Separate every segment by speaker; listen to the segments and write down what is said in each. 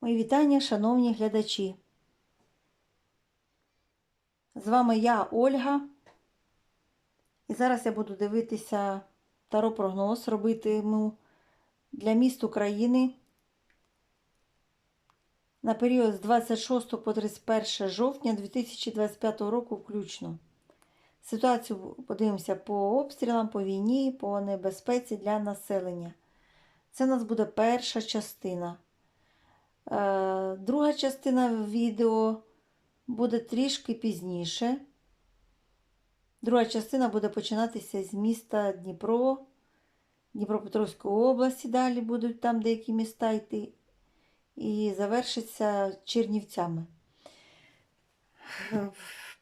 Speaker 1: Мої вітання, шановні глядачі. З вами я, Ольга. І зараз я буду дивитися таро-прогноз, робитиму для міст України на період з 26 по 31 жовтня 2025 року включно. Ситуацію подивимося по обстрілам, по війні, по небезпеці для населення. Це у нас буде перша частина. Е, Друга частина відео буде трішки пізніше. Друга частина буде починатися з міста Дніпро, Дніпропетровської області. Далі будуть там деякі міста йти. І завершиться Чернівцями.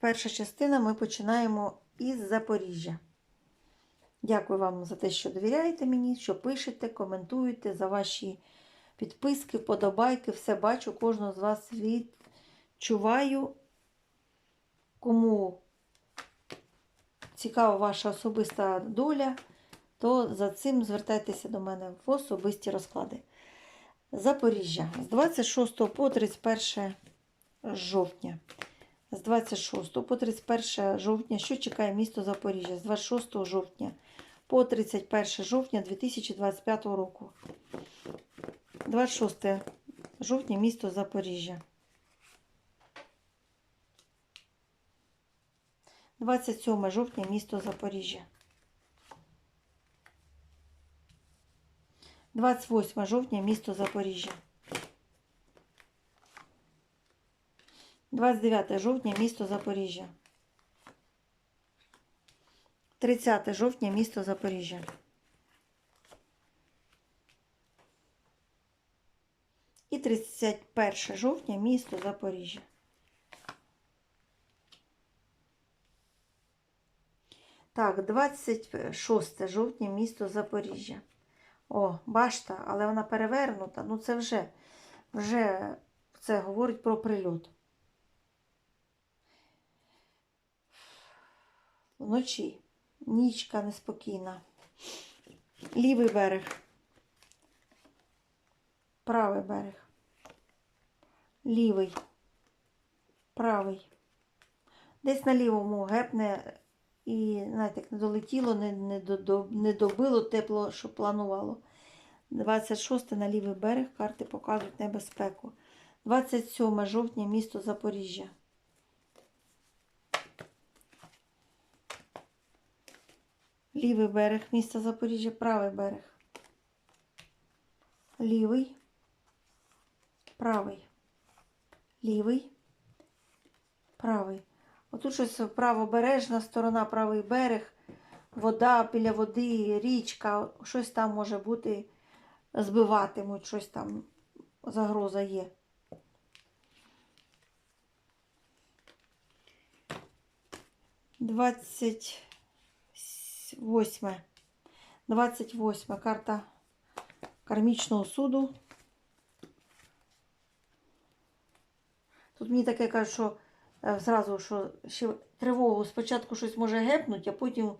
Speaker 1: Перша частина ми починаємо із Запоріжжя. Дякую вам за те, що довіряєте мені, що пишете, коментуєте, за ваші підписки, вподобайки. Все бачу, кожного з вас відчуваю. Кому цікава ваша особиста доля, то за цим звертайтеся до мене в особисті розклади. Запоріжжя з 26 по 31 жовтня. З 26 по 31 жовтня, що чекає місто Запоріжжя? З 26 жовтня по 31 жовтня 2025 року. 26 жовтня місто Запоріжжя. 27 жовтня місто Запоріжжя. 28 жовтня місто Запоріжжя. 29 жовтня місто Запоріжжя. 30 жовтня місто Запоріжжя. І 31 жовтня місто Запоріжжя. Так, 26 жовтня місто Запоріжжя. О, башта, але вона перевернута. Ну це вже, вже це говорить про прильот. Вночі. Нічка неспокійна. Лівий берег. Правий берег. Лівий. Правий. Десь на лівому гепне і, знаєте, не долетіло, не, не, до, не добило тепло, що планувало. 26 на лівий берег карти показують небезпеку. 27 жовтня місто Запоріжжя. Лівий берег міста Запоріжжя, правий берег. Лівий, правий, лівий, правий. Отут щось правобережна сторона, правий берег, вода біля води, річка, щось там може бути, збиватимуть, щось там загроза є. Двадцять восьме. 28 карта кармічного суду. Тут мені таке кажуть, що е, зразу, що ще тривогу спочатку щось може гепнути, а потім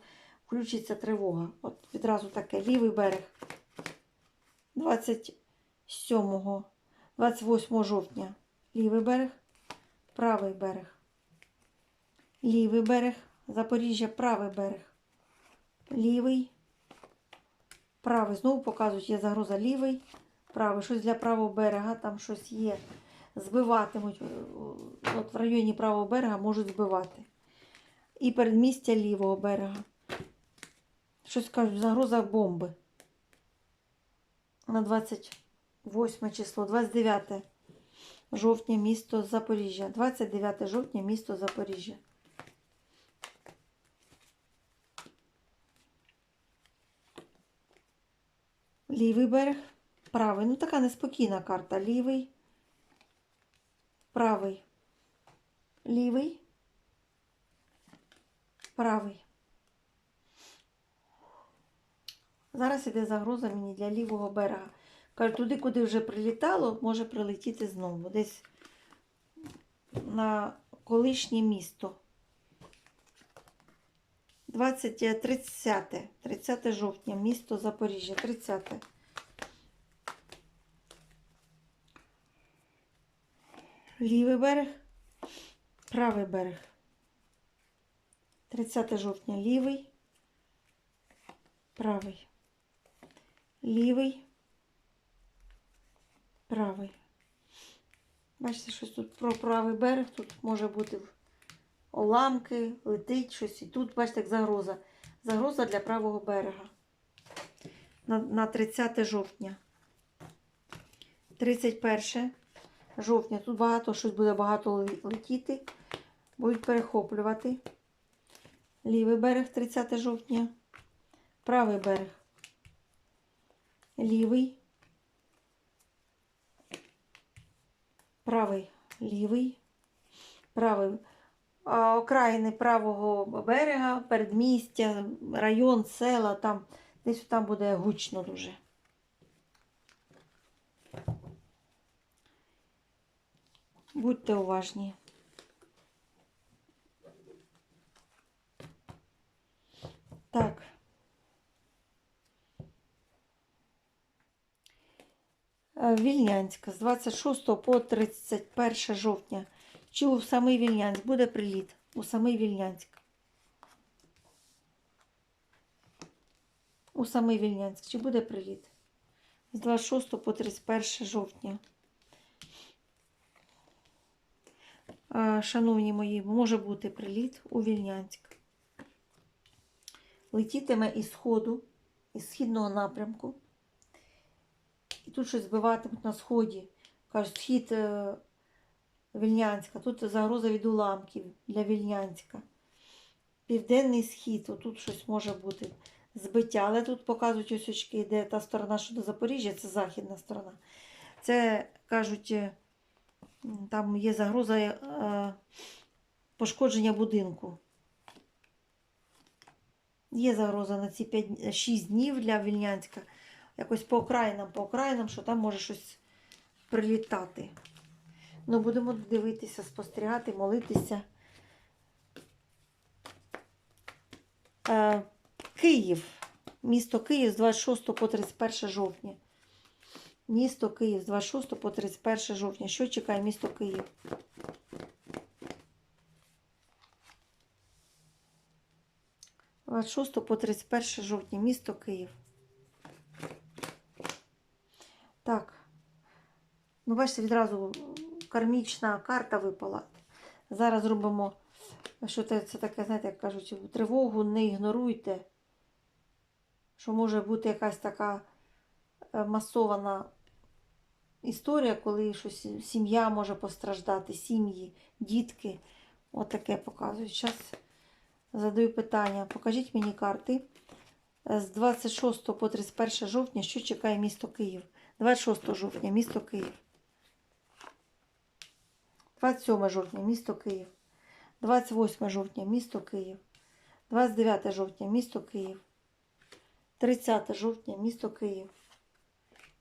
Speaker 1: включиться тривога. От відразу таке лівий берег 27, 28 жовтня. Лівий берег, правий берег. Лівий берег, Запоріжжя, правий берег. Лівий, правий. Знову показують, є загроза лівий, правий. Щось для правого берега, там щось є. Збиватимуть. От в районі правого берега можуть збивати. І передмістя лівого берега. Щось кажуть, загроза бомби. На 28 число, 29 жовтня місто Запоріжжя. 29 жовтня місто Запоріжжя. Лівий берег, правий. Ну, така неспокійна карта. Лівий, правий, лівий, правий. Зараз іде загроза мені для лівого берега. Кажу, туди, куди вже прилітало, може прилетіти знову. Десь на колишнє місто. 20, 30, 30 жовтня, місто Запоріжжя, 30. Лівий берег, правий берег. 30 жовтня лівий, правий. Лівий, правий. Бачите, щось тут про правий берег. Тут може бути уламки, летить щось. І тут, бачите, як загроза. Загроза для правого берега. На, на 30 жовтня. 31 жовтня. Тут багато щось буде багато летіти. Будуть перехоплювати. Лівий берег 30 жовтня. Правий берег. Лівий. Правий, лівий, правий. Окраїни правого берега, передмістя, район, села, там десь там буде гучно дуже. Будьте уважні. Так. Вільнянська з 26 по 31 жовтня. Чи у самий Вільнянськ буде приліт? У самий Вільнянськ. У самий Вільнянськ. Чи буде приліт? З 26 по 31 жовтня. Шановні мої, може бути приліт у Вільнянськ. Летітиме із сходу, із східного напрямку. І тут щось збиватимуть на сході. Кажуть, схід е, Вільнянська. Тут загроза від уламків для Вільнянська. Південний схід, отут щось може бути збиття. Але тут показують ось очки, де та сторона, що до Запоріжжя, це західна сторона. Це кажуть, е, там є загроза е, пошкодження будинку. Є загроза на ці 5, 6 днів для Вільнянська якось по окраїнам, по окраїнам, що там може щось прилітати. Ну, будемо дивитися, спостерігати, молитися. Е, Київ. Місто Київ з 26 по 31 жовтня. Місто Київ з 26 по 31 жовтня. Що чекає місто Київ? З 26 по 31 жовтня. Місто Київ. Так. Ну, бачите, відразу кармічна карта випала. Зараз зробимо, що це, таке, знаєте, як кажуть, тривогу не ігноруйте. Що може бути якась така е, масована історія, коли щось сім'я може постраждати, сім'ї, дітки. От таке показують. Зараз задаю питання. Покажіть мені карти. Е, З 26 по 31 жовтня, що чекає місто Київ? 26 жовтня, місто Київ. 27 жовтня, місто Київ. 28 жовтня, місто Київ. 29 жовтня, місто Київ. 30 жовтня, місто Київ.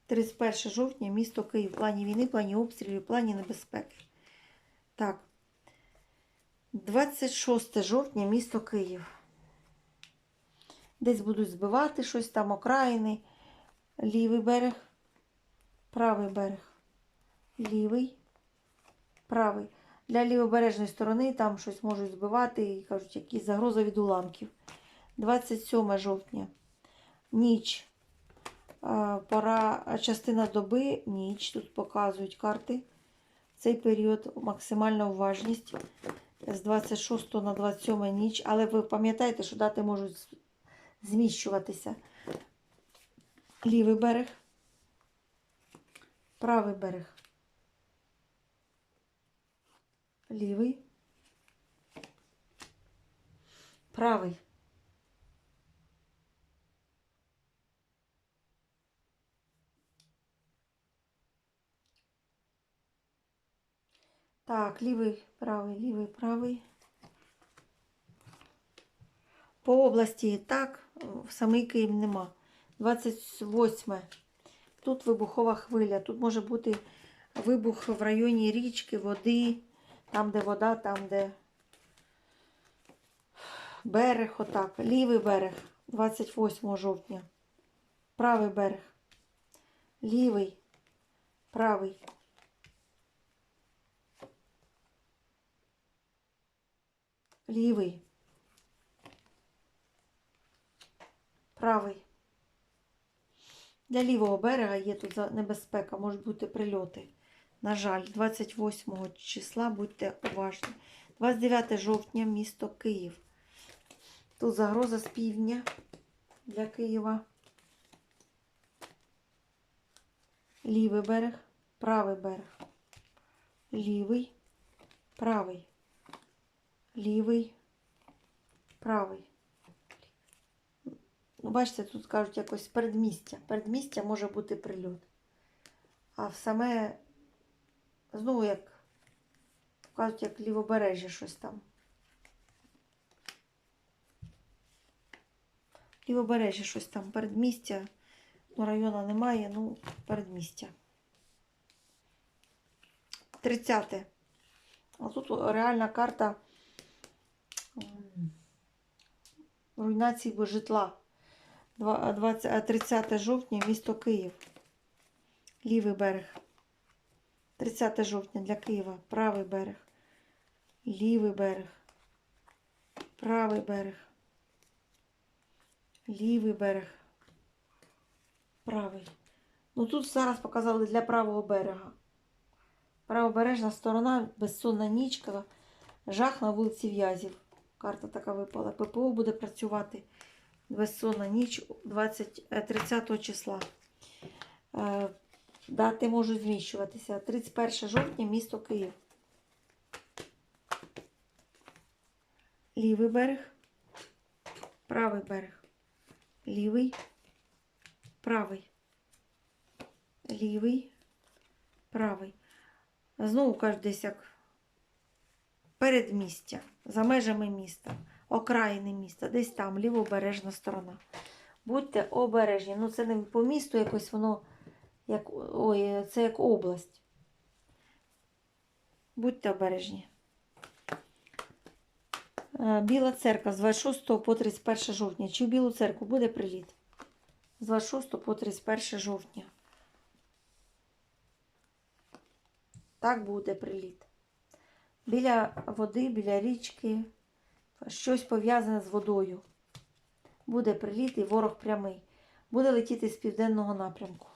Speaker 1: 31 жовтня, місто Київ. В плані війни, в плані обстрілів, в плані небезпеки. Так. 26 жовтня, місто Київ. Десь будуть збивати щось там, окраїни. Лівий берег, правий берег. Лівий, правий. Для лівобережної сторони там щось можуть збивати і кажуть, якісь загроза від уламків. 27 жовтня. Ніч. Пора, частина доби, ніч. Тут показують карти. Цей період максимальна уважність з 26 на 27 ніч. Але ви пам'ятаєте, що дати можуть зміщуватися. Лівий берег, правий берег. Лівий. Правий. Так, лівий, правий, лівий, правий. По області так, в Київ нема. 28. Тут вибухова хвиля. Тут може бути вибух в районі річки, води, там, де вода, там, де берег, отак. Лівий берег 28 жовтня. Правий берег. Лівий, правий. Лівий. Правий. Для лівого берега є тут небезпека, можуть бути прильоти. На жаль, 28 числа будьте уважні. 29 жовтня, місто Київ. Тут загроза з півдня для Києва. Лівий берег, правий берег. Лівий, правий. Лівий, правий. Ну, бачите, тут кажуть якось передмістя. Передмістя може бути прильот. А в саме, знову як кажуть, як лівобережжя щось там. Лівобережжя щось там, передмістя. Ну, району немає, ну, передмістя. 30. А тут реальна карта руйнації житла. 20, 30 жовтня, місто Київ. Лівий берег. 30 жовтня для Києва. Правий берег. Лівий берег. Правий берег. Лівий берег. Правий. Ну тут зараз показали для правого берега. Правобережна сторона, безсонна нічка, жах на вулиці В'язів. Карта така випала. ППО буде працювати безсонна ніч 20, е, 30 числа. Дати можуть зміщуватися. 31 жовтня, місто Київ. Лівий берег, правий берег. Лівий, правий. Лівий, правий. Знову кажуть, десь як передмістя, за межами міста, окраїни міста, десь там, лівобережна сторона. Будьте обережні. Ну, це не по місту якось воно, як, ой, це як область. Будьте обережні. Е, Біла церква з 26 по 31 жовтня. Чи в Білу церкву буде приліт? З 26 по 31 жовтня. Так буде приліт. Біля води, біля річки, щось пов'язане з водою. Буде приліт і ворог прямий. Буде летіти з південного напрямку.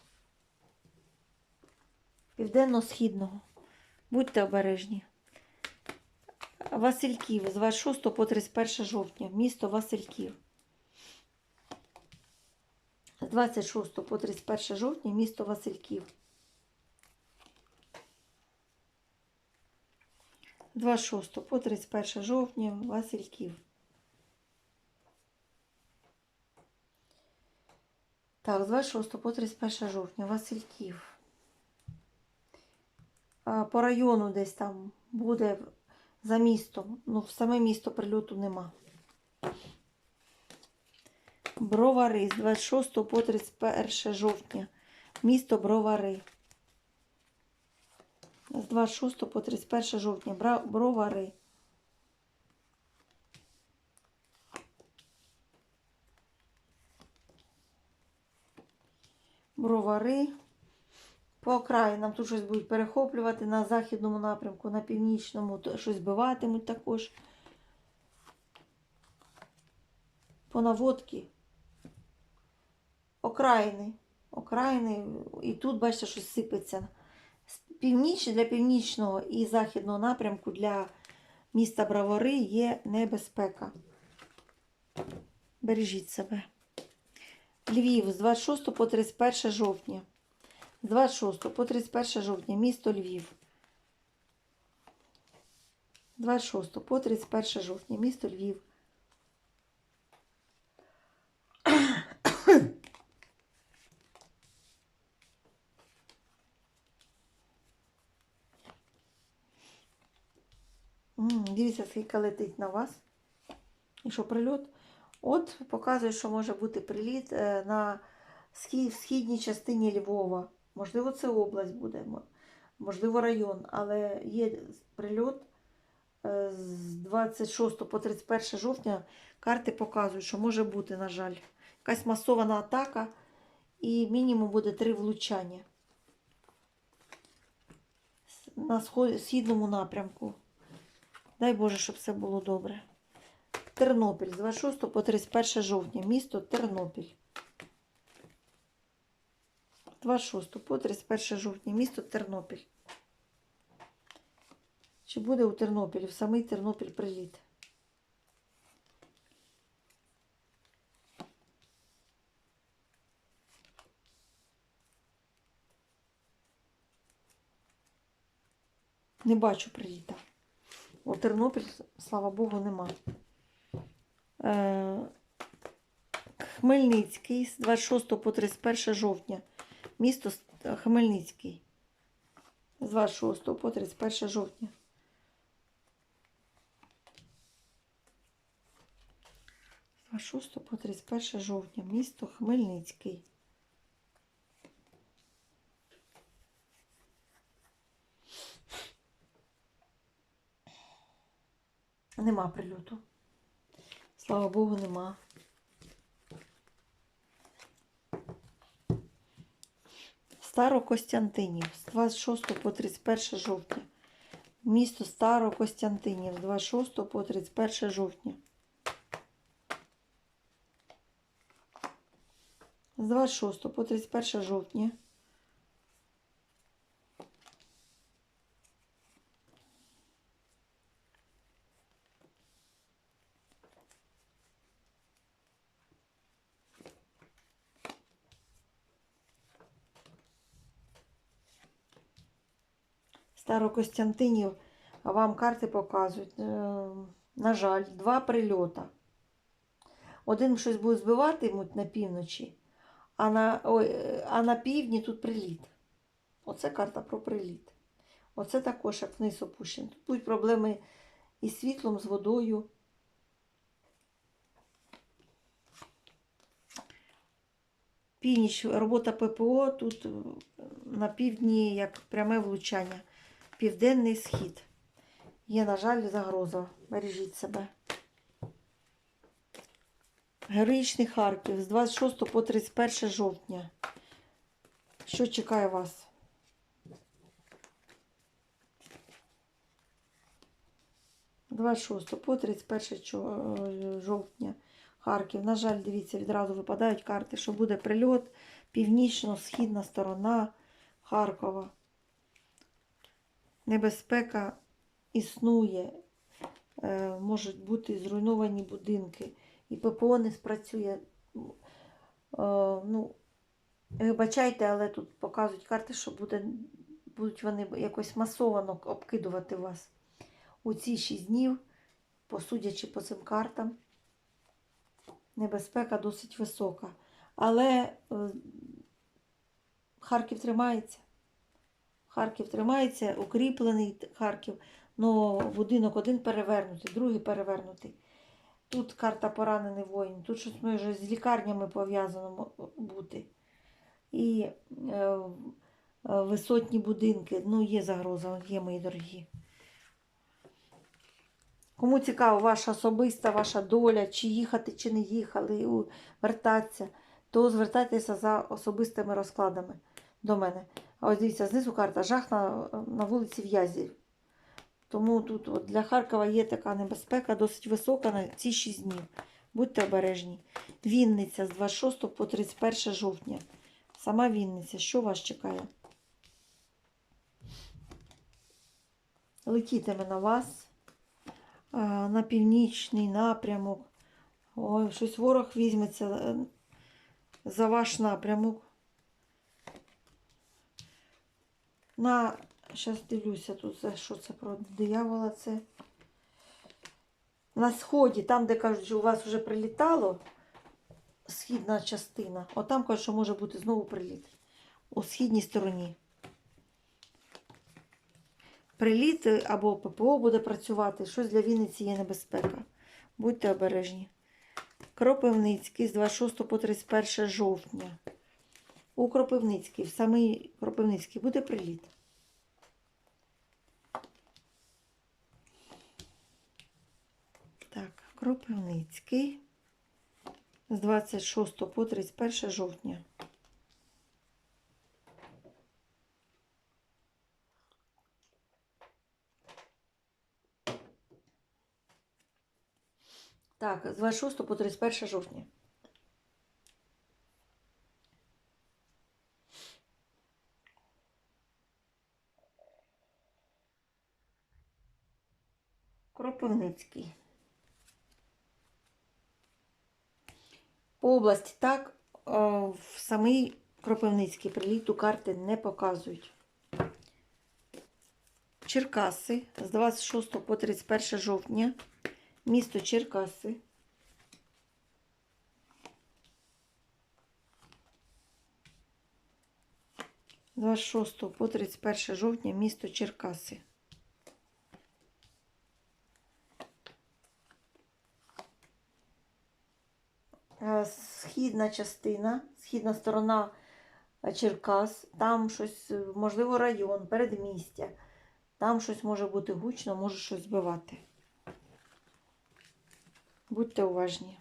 Speaker 1: Південно-східного. Будьте обережні. Васильків з 26 по 31 жовтня. Місто Васильків. З 26 по 31 жовтня місто Васильків. 26 по 31 жовтня Васильків. Так, з 26 по 31 жовтня Васильків. По району десь там буде за містом. Ну, в саме місто прильоту нема. Бровари з 26 по 31 жовтня. Місто Бровари. З 26 по 31 жовтня. Бровари. Бровари. По окраїнам тут щось будуть перехоплювати на західному напрямку, на північному, щось збиватимуть також. По наводки. Окраїни. Окраїни. І тут, бачите, щось сипеться. Північ для північного і західного напрямку для міста Бравари є небезпека. Бережіть себе. Львів з 26 по 31 жовтня. З 26 по 31 жовтня місто Львів. 26 по 31 жовтня місто Львів. Дивіться, скільки летить на вас. І що прильот? От показує, що може бути приліт е, на східній частині Львова. Можливо, це область буде, можливо, район, але є прильот е, з 26 по 31 жовтня. Карти показують, що може бути, на жаль, якась масована атака і мінімум буде три влучання на східному напрямку. Дай Боже, щоб все було добре. Тернопіль з 26 по 31 жовтня. Місто Тернопіль. 26 по 31 жовтня. Місто Тернопіль. Чи буде у Тернопілі в самий Тернопіль приліт? Не бачу приліта. У Тернопіль, слава Богу, нема. Е, Хмельницький з 26 по 31 жовтня. Місто Хмельницький. З 26 по 31 жовтня. З 26 по 31 жовтня. Місто Хмельницький. Нема прильоту. Слава Богу, нема. Старокостянтинів з 26 по 31 жовтня. Місто Старокостянтинів з 26 по 31 жовтня. З 26 по 31 жовтня. Старокостянтинів вам карти показують. Е, На жаль, два прильота. Один щось буде збиватимуть на півночі, а на, ой, е, а на півдні тут приліт. Оце карта про приліт. Оце також як вниз опущено. Тут будуть проблеми із світлом, з водою. Північ, робота ППО, тут е, на півдні як пряме влучання. Південний схід. Є, на жаль, загроза. Бережіть себе. Героїчний Харків з 26 по 31 жовтня. Що чекає вас? – 26 по 31 е, жовтня. Харків. На жаль, дивіться, відразу випадають карти, що буде прильот, північно-східна сторона Харкова. Небезпека існує, е, можуть бути зруйновані будинки, і ППО не спрацює. Е, ну, вибачайте, але тут показують карти, що буде, будуть вони якось масовано обкидувати вас у ці 6 днів, посудячи по цим картам небезпека досить висока. Але е, Харків тримається. Харків тримається, укріплений Харків, але будинок один перевернутий, другий перевернутий. Тут карта поранений воїн, тут щось може з лікарнями пов'язано бути. І е, висотні будинки. Ну, є загроза, є мої дорогі. Кому цікаво ваша особиста, ваша доля, чи їхати, чи не їхали, вертатися, то звертайтеся за особистими розкладами до мене. Ось дивіться, знизу карта жах на, на вулиці В'язів. Тому тут от для Харкова є така небезпека, досить висока на ці 6 днів. Будьте обережні. Вінниця з 26 по 31 жовтня. Сама Вінниця, що вас чекає? Летітиме на вас на північний напрямок. Ой, щось ворог візьметься е, за ваш напрямок. На, зараз дивлюся тут, що це про диявола це. На сході, там, де кажуть, що у вас вже прилітало, східна частина, отам кажуть, що може бути знову приліт. У східній стороні. Приліт е, або ППО буде працювати, щось для Вінниці є небезпека. Будьте обережні. Кропивницький з 26 по 31 жовтня. У Кропивницький, в самий Кропивницький буде приліт. Так, Кропивницький з 26 по 31 жовтня. Так, з 26 по 31 жовтня. Кропивницький. По області так, е, в самий Кропивницький приліт у карти не показують. Черкаси з 26 по 31 жовтня. Місто Черкаси. З 26 по 31 жовтня місто Черкаси. Східна частина, східна сторона е, Черкас, там щось, е, можливо, район, передмістя. Там щось може бути гучно, може щось збивати. Будьте уважні.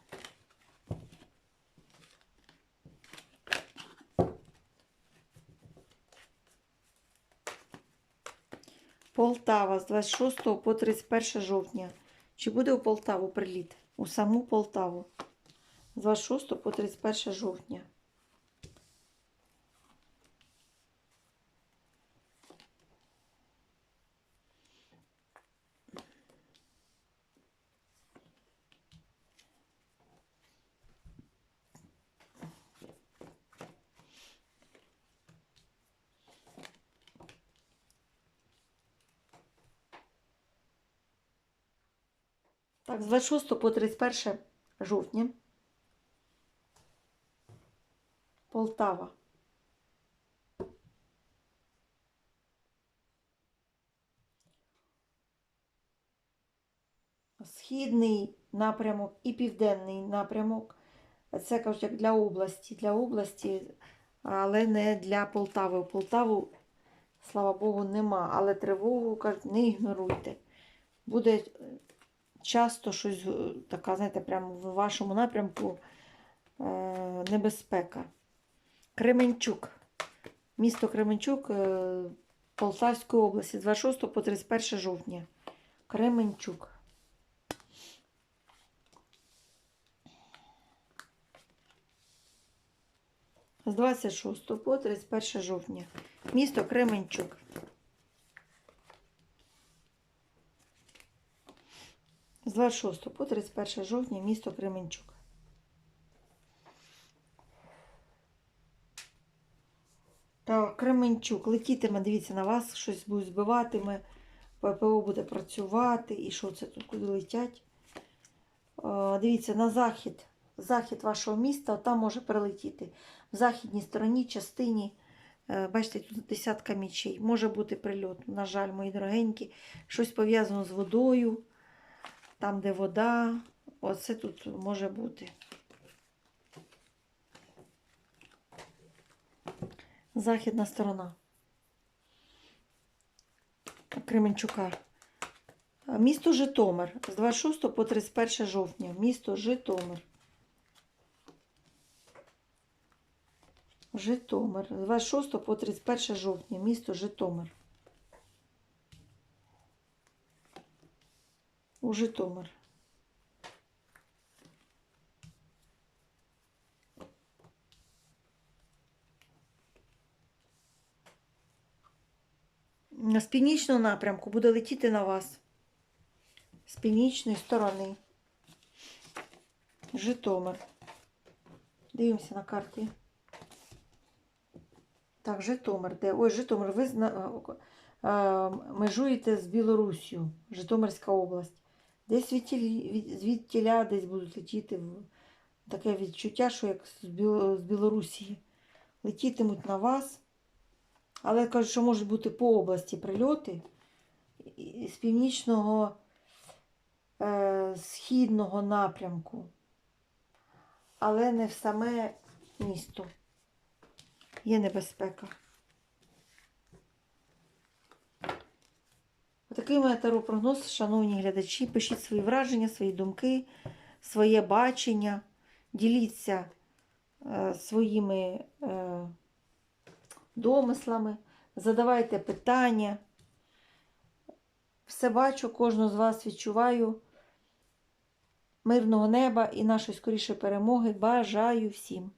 Speaker 1: Полтава з 26 по 31 жовтня. Чи буде у Полтаву приліт? У саму Полтаву. З 26 по 31 жовтня. Так, з 26 по 31 жовтня. Полтава. Східний напрямок і південний напрямок. Це кажуть як для області, для області, але не для Полтави. Полтаву, слава Богу, нема. Але тривогу кажуть, не ігноруйте. Буде часто щось е, така, знаєте, прямо в вашому напрямку е, небезпека. Кременчук. Місто Кременчук е, Полтавської області з 26 по 31 жовтня. Кременчук. З 26 по 31 жовтня. Місто Кременчук. З 26 по 31 жовтня місто Кременчук. Так, Кременчук летітиме, дивіться, на вас щось буде збиватиме, ППО буде працювати. І що це тут, куди летять? Е, Дивіться, на захід, захід вашого міста, там може прилетіти. В західній стороні, частині, е, бачите, тут десятка мічей. Може бути прильот. На жаль, мої дорогенькі, щось пов'язано з водою, там, де вода. Оце тут може бути. Західна сторона Кременчука. Місто Житомир з 26 по 31 жовтня. Місто Житомир. Житомир. З 26 по 31 жовтня. Місто Житомир. У Житомир. З північного напрямку буде летіти на вас. З північної сторони. Житомир. Дивимося на карті. Так, Житомир. Де? Ой, Житомир, ви межуєте з Білоруссю, Житомирська область. Десь звідтіля десь будуть летіти. Таке відчуття, що як з Білорусі. Летітимуть на вас. Але кажуть, що можуть бути по області прильоти з північного е, східного напрямку, але не в саме місто. Є небезпека. Отакий мене таро-прогноз, шановні глядачі. Пишіть свої враження, свої думки, своє бачення. Діліться е, своїми е, домислами, задавайте питання. Все бачу, кожного з вас відчуваю. мирного неба і нашої скорішої перемоги бажаю всім.